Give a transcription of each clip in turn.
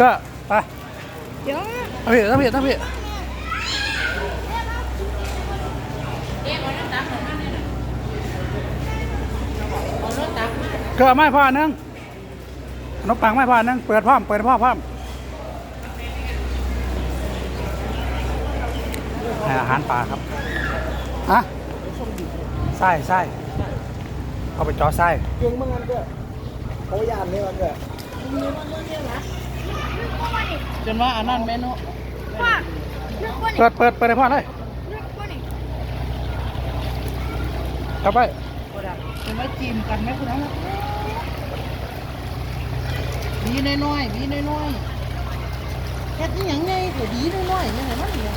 ก็ไปเดี๋ยวทั้งพี่ทั้งพี่ทั้งพี่ก็เอาไม้พ่อนึงขนมปังไม้พ่อนึงเปิดพร้อมเปิดพ่อพร้อมอาหารปลาครับฮะไส้ไส้เอาไปจอไส้เก่งมากงั้นก็เขายานนี่มันก็ จนว่าอันนั้นเมนูว่าเลือกว่านี่เปิดเปิดเปิดให้พ่อเลยเลือกว่านี่เข้าไปจะมาจิ้มกันไหมคุณน้องบีน้อยๆบีน้อยๆเฮ็ดอหยังไงก็บีน้อยๆยังไงมันเนี่ย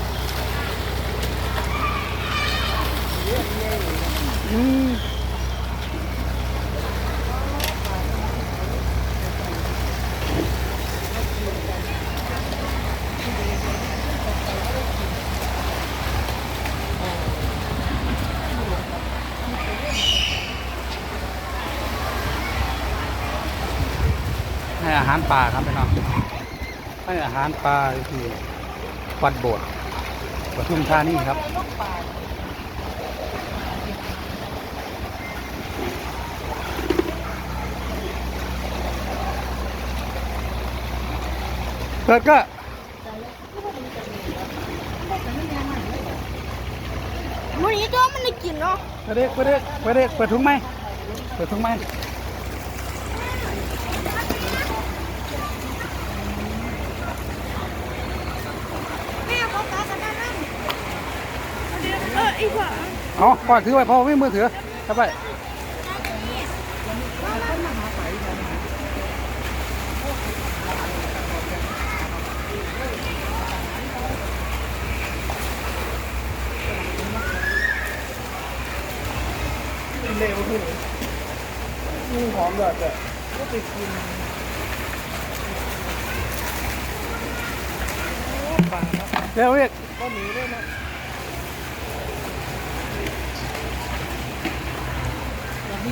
ให้อาหารปลาครับพี่น้องให้อาหารปลาที่วัดโบสถ์ปทุมธานีครับเปิดก็วันนี้ตัวมันได้กินเนาะเปิดเด็กเปิดเด็กเปิดเด็กเปิดถุงไหมเปิดถุงไหมแม่เขาตากันนั่นเออ ไอ้หัวเอาปล่อยถือไว้พอไม่มือถือเข้าไปเร็วขึ้นนี่หอมแบบแบบก็ไปกินเร็วเรียกก็หนีด้วยนะ โ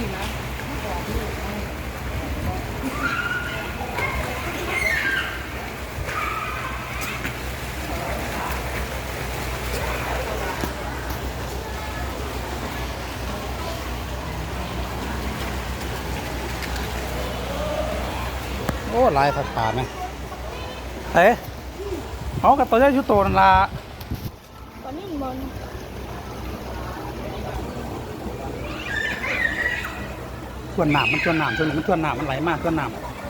อ้ลายผัดขาดไหมเฮ้เอากับตัวใหญ่ชุดโตนั่นละตอนนี้มัน ชวนน้ำมันชวนน้ำชวนมันชวนน้ำมันไหลมากชวนน้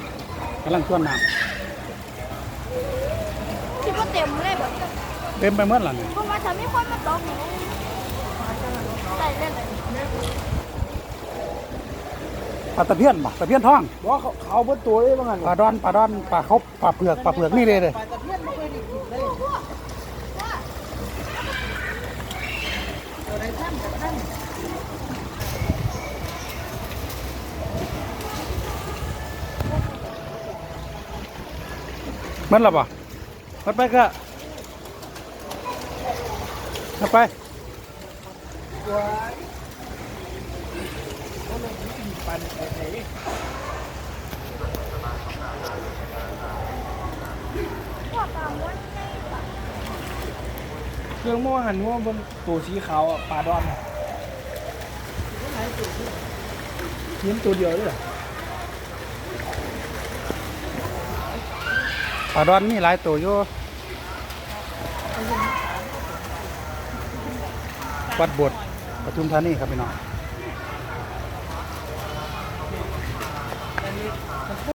ำกำลังชวนน้คิดว่าเต็มเลยแบบำเต็มไปหมดแล้วเนี่ยเพราะว่าถ้าไม่คนมาตกหนูใส่เล่นเลยปลาตะเพียนปะตะเพียนทองบอกว่าเขาเขาเบิ้ตัวได้บ้างไงปลาดอนปลาดอนปลาเขาปลาเผือกปลาเผือกนี่เลยเลยปลาตะเพียนไม่เคยได้กินเลยตัวไหนท่านกับท่าน มันหรอปะมันไปก็มันไปเครื่องมั่หันมั่วบนตัวสีขาวอะปลาดอนเลี้ยงตัวเดียวด้วยเหรอ ปลาดอนมีหลายตัวอยู่วัดบทปทุมธานีครับพี่น้อง